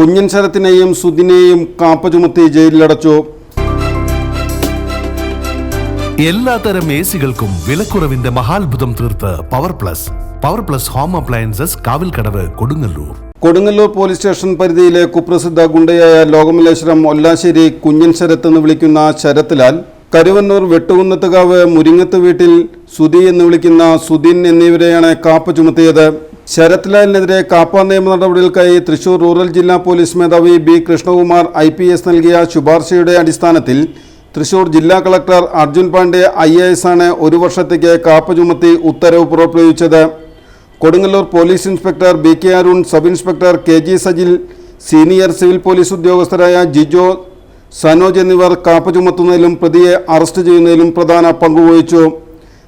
കുഞ്ഞൻ ശരത്തിനെയും സുദിനെയും കാപ്പ ചുമത്തി ജയിലിലടച്ചു. എല്ലാത്തരം എ സികൾക്കും വിലക്കുറവിന്റെ മഹാത്ഭുതം തീർത്ത് power plus power plus home appliances Kavilkadavu Kodungallur. Kodungallur police station പരിധിയിലെ കുപ്രസിദ്ധ ഗുണ്ടയായ ലോകമല്ലേശ്വരം ഒല്ലാശ്ശേരി കുഞ്ഞൻ ശരത്ത് എന്ന് വിളിക്കുന്ന ശരത്ലാൽ കരുവന്നൂർ വെട്ടുകുന്നത്തുകാവ് മുരിങ്ങത്ത് വീട്ടിൽ സുധി എന്ന് വിളിക്കുന്ന സുധീൻ എന്നിവരെയാണ് കാപ്പ ചുമത്തിയത്. ശരത്ലാലിനെതിരെ കാപ്പ നിയമ നടപടികൾക്കായി തൃശൂർ റൂറൽ ജില്ലാ പോലീസ് മേധാവി B Krishnakumar I P S നൽകിയ ശുപാർശയുടെ അടിസ്ഥാനത്തിൽ തൃശൂർ ജില്ലാ collector Arjun Pandey I A S ആണ് ഒരു വർഷത്തേക്ക് കാപ്പ ചുമത്തി ഉത്തരവ് പുറപ്പെടുവിച്ചത്. Kodungallur police inspector B K Arun sub inspector K G Sajil senior civil police ഉദ്യോഗസ്ഥരായ Jijo Sanoj എന്നിവർ കാപ്പ ചുമത്തുന്നതിലും പ്രതിയെ അറസ്റ്റ് ചെയ്യുന്നതിലും പ്രധാന പങ്കുവഹിച്ചു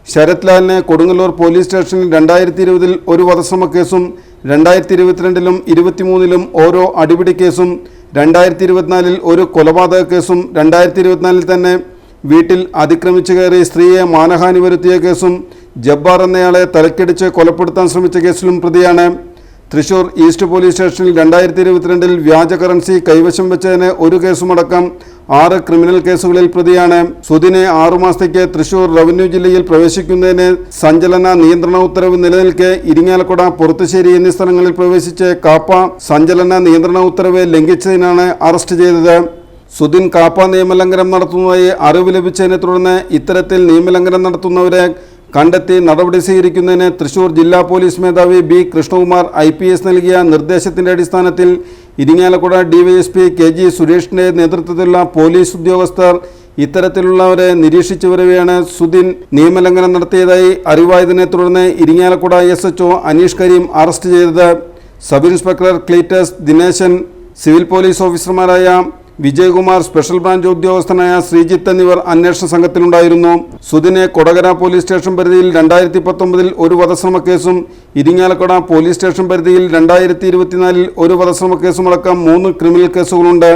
ശരത് ലാലിനെ കൊടുങ്ങല്ലൂർ പോലീസ് സ്റ്റേഷനിൽ രണ്ടായിരത്തി ഇരുപതിൽ ഒരു വധശ്രമ കേസും രണ്ടായിരത്തി ഇരുപത്തിരണ്ടിലും ഇരുപത്തിമൂന്നിലും ഓരോ അടിപിടി കേസും രണ്ടായിരത്തി ഇരുപത്തിനാലിൽ ഒരു കൊലപാതക കേസും രണ്ടായിരത്തി ഇരുപത്തിനാലിൽ തന്നെ വീട്ടിൽ അതിക്രമിച്ചു കയറി സ്ത്രീയെ മാനഹാനി വരുത്തിയ കേസും ജബ്ബാർ എന്നയാളെ തലക്കടിച്ച് കൊലപ്പെടുത്താൻ ശ്രമിച്ച കേസിലും പ്രതിയാണ്. തൃശൂർ ഈസ്റ്റ് പോലീസ് സ്റ്റേഷനിൽ രണ്ടായിരത്തി ഇരുപത്തിരണ്ടിൽ വ്യാജ കറൻസി കൈവശം വെച്ചതിന് ഒരു കേസുമടക്കം ആറ് ക്രിമിനൽ കേസുകളിൽ പ്രതിയാണ്. സുദിനെ ആറുമാസത്തേക്ക് തൃശൂർ റവന്യൂ ജില്ലയിൽ പ്രവേശിക്കുന്നതിന് സഞ്ചലന നിയന്ത്രണ ഉത്തരവ് നിലനിൽക്കെ ഇരിങ്ങാലക്കുട പുറത്തുശ്ശേരി എന്നീ സ്ഥലങ്ങളിൽ പ്രവേശിച്ച് കാപ്പ സഞ്ചലന നിയന്ത്രണ ഉത്തരവ് ലംഘിച്ചതിനാണ് അറസ്റ്റ് ചെയ്തത്. സുദിൻ കാപ്പ നിയമലംഘനം നടത്തുന്നതായി അറിവ് ലഭിച്ചതിനെ തുടർന്ന് ഇത്തരത്തിൽ നിയമലംഘനം നടത്തുന്നവരെ കണ്ടെത്തി നടപടി സ്വീകരിക്കുന്നതിന് തൃശൂർ ജില്ലാ പോലീസ് മേധാവി ബി കൃഷ്ണകുമാർ ഐ നൽകിയ നിർദ്ദേശത്തിന്റെ അടിസ്ഥാനത്തിൽ ഇരിങ്ങാലക്കുട ഡിവൈഎസ്പി കെ ജി സുരേഷിന്റെ നേതൃത്വത്തിലുള്ള പോലീസ് ഉദ്യോഗസ്ഥർ ഇത്തരത്തിലുള്ളവരെ നിരീക്ഷിച്ചു വരവെയാണ് സുദിൻ നിയമലംഘനം നടത്തിയതായി അറിവായതിനെ തുടർന്ന് Irinjalakuda S H Aneesh Kareem arrest ചെയ്തത്. Sub inspector Cletus Dineshan civil police ഓഫീസർമാരായ വിജയകുമാർ സ്പെഷ്യൽ ബ്രാഞ്ച് ഉദ്യോഗസ്ഥനായ ശ്രീജിത്ത് എന്നിവർ അന്വേഷണ സംഘത്തിലുണ്ടായിരുന്നു. സുദിനെ കൊടകര പോലീസ് സ്റ്റേഷൻ പരിധിയിൽ രണ്ടായിരത്തി പത്തൊമ്പതിൽ ഒരു വധശ്രമ കേസും ഇരിങ്ങാലക്കുട പോലീസ് സ്റ്റേഷൻ പരിധിയിൽ രണ്ടായിരത്തി ഇരുപത്തിനാലിൽ ഒരു വധശ്രമ കേസുമടക്കം മൂന്ന് ക്രിമിനൽ കേസുകളുണ്ട്.